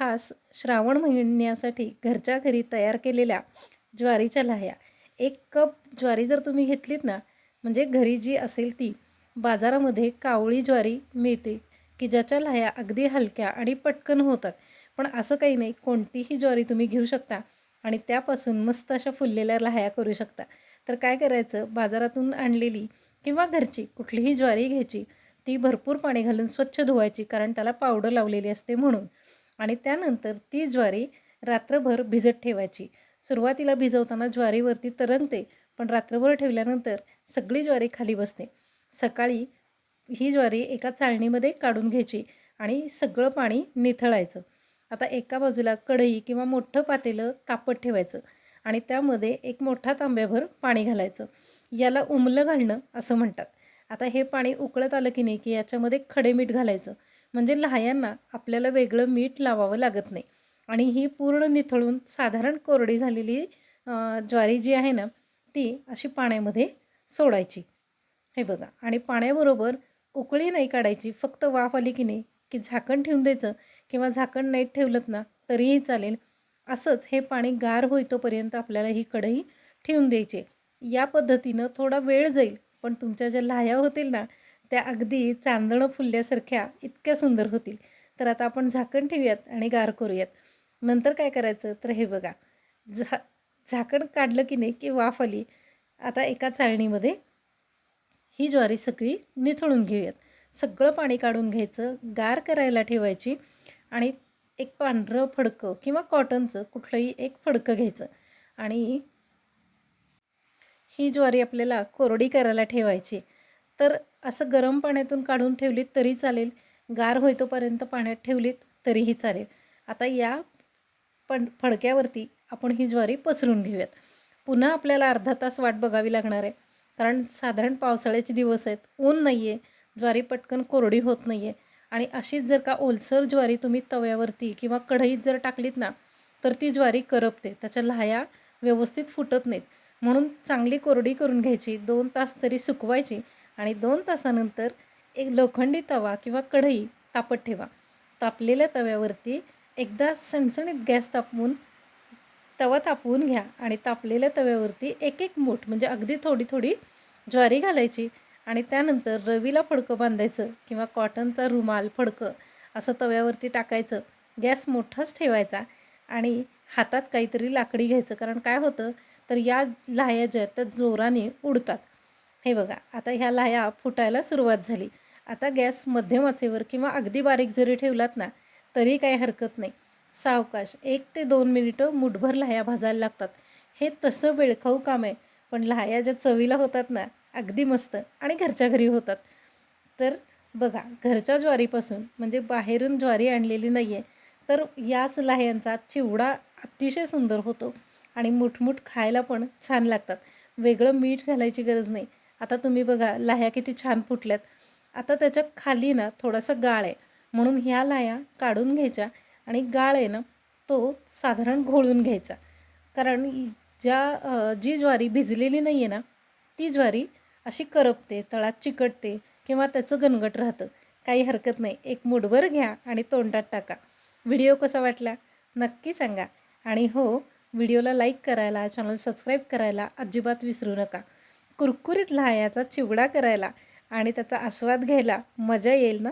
खास श्रावण महिन्यासाठी घरच्या घरी तयार केलेल्या ज्वारीच्या लाह्या. एक कप ज्वारी जर तुम्ही घेतलीत ना म्हणजे घरी जी असेल ती बाजारामध्ये कावळी ज्वारी मिळते की ज्याच्या लाह्या अगदी हलक्या आणि पटकन होतात. पण असं काही नाही कोणतीही ज्वारी तुम्ही घेऊ शकता आणि त्यापासून मस्त अशा फुललेल्या लाह्या करू शकता. तर काय करायचं बाजारातून आणलेली किंवा घरची कुठलीही ज्वारी घ्यायची ती भरपूर पाणी घालून स्वच्छ धुवायची कारण त्याला पावडर लावलेली असते म्हणून. आणि त्यानंतर ती ज्वारी रात्रभर भिजत ठेवायची. सुरुवातीला भिजवताना ज्वारीवरती तरंगते पण रात्रभर ठेवल्यानंतर सगळी ज्वारी खाली बसते. सकाळी ही ज्वारी एका चाळणीमध्ये काढून घ्यायची आणि सगळं पाणी निथळायचं. आता एका बाजूला कढई किंवा मोठं पातेलं तापत ठेवायचं आणि त्यामध्ये एक मोठा तांब्याभर पाणी घालायचं. याला उमलं घालणं असं म्हणतात. आता हे पाणी उकळत आलं की नाही की याच्यामध्ये खडे मीठ घालायचं. म्हणजे लहायांना आपल्याला वेगळं मीठ लावावं लागत नाही. आणि ही पूर्ण निथळून साधारण कोरडी झालेली ज्वारी जी आहे ना ती अशी पाण्यामध्ये सोडायची. हे बघा आणि पाण्याबरोबर उकळी नाही काढायची फक्त वाफ आली की नाही की झाकण ठेवून द्यायचं किंवा झाकण नाही ठेवलं ना तरीही चालेल. असंच हे पाणी गार होईतोपर्यंत आपल्याला ही कढई ठेवून द्यायची या पद्धतीनं थोडा वेळ जाईल पण तुमच्या ज्या लाह्या होतील ना त्या अगदी चांदणं फुलल्यासारख्या इतक्या सुंदर होतील. तर आता आपण झाकण ठेवूयात आणि गार करूयात. नंतर काय करायचं? तर हे बघा. झा झाकण काढलं की नाही की वाफ आली आता एका चाळणीमध्ये ही ज्वारी सगळी निथळून घेऊयात. सगळं पाणी काढून घ्यायचं गार करायला ठेवायची आणि एक पांढरं फडकं किंवा कॉटनचं कुठलंही एक फडकं घ्यायचं. आणि ही ज्वारी आपल्याला कोरडी करायला ठेवायची. तर असं गरम पाण्यातून काढून ठेवलीत तरी चालेल. गार होईतोपर्यंत पाण्यात ठेवलीत तरीही चालेल. आता या पण फडक्यावरती आपण ही ज्वारी पसरून घेऊयात. पुन्हा आपल्याला अर्धा तास वाट बघावी लागणार आहे. कारण साधारण पावसाळ्याचे दिवस आहेत. ऊन नाही आहे ज्वारी पटकन कोरडी होत नाही आहे आणि अशीच जर का ओलसर ज्वारी तुम्ही तव्यावरती किंवा कढईत जर टाकलीत ना तर ती ज्वारी करपते. त्याच्या लाह्या व्यवस्थित फुटत नाहीत. म्हणून चांगली कोरडी करून घ्यायची. दोन तास तरी सुकवायची. आणि दोन तासानंतर एक लोखंडी तवा किंवा कढई तापत ठेवा. तापलेल्या तव्यावरती एकदा सणसणीत गॅस तापवून तवा तापवून घ्या आणि तापलेल्या तव्यावरती एक एक मूठ म्हणजे अगदी थोडी थोडी ज्वारी घालायची आणि त्यानंतर रवीला फडकं बांधायचं किंवा कॉटनचा रुमाल फडकं असं तव्यावरती टाकायचं. गॅस मोठाच ठेवायचा आणि हातात काहीतरी लाकडी घ्यायचं. कारण काय होतं? तर या लाह्या ज्या आहेत त्या जोराने उडतात. हे बघा आता ह्या लाह्या फुटायला सुरुवात झाली. आता गॅस मध्यम आचेवर किंवा अगदी बारीक जरी ठेवलात ना तरी काही हरकत नाही. सावकाश एक ते दोन मिनिटं मुठभर लाह्या भाजायला लागतात. हे तसं वेळखाऊ काम आहे पण लाह्या ज्या चवीला होतात ना अगदी मस्त आणि घरच्या घरी होतात. तर बघा घरच्या ज्वारीपासून म्हणजे बाहेरून ज्वारी आणलेली नाही आहे तर याच लाह्यांचा चिवडा अतिशय सुंदर होतो आणि मुठमुठ खायला पण छान लागतात. वेगळं मीठ घालायची गरज नाही. आता तुम्ही बघा लाह्या किती छान फुटल्यात. आता त्याच्याखाली ना थोडासा गाळ आहे. म्हणून ह्या लाह्या काढून घ्यायच्या आणि गाळ आहे ना तो साधारण घोळून घ्यायचा. कारण ज्या जी ज्वारी भिजलेली नाही आहे ना ती ज्वारी अशी करपते तळात चिकटते किंवा त्याचं गणगट राहतं. काही हरकत नाही. एक मुठभर घ्या आणि तोंडात टाका. व्हिडिओ कसा वाटला? नक्की सांगा. आणि हो व्हिडिओला लाईक करायला चॅनल सबस्क्राईब करायला अजिबात विसरू नका. कुरकुरीत लहायाचा चिवडा करायला आणि त्याचा आस्वाद घ्यायला मजा येईल ना?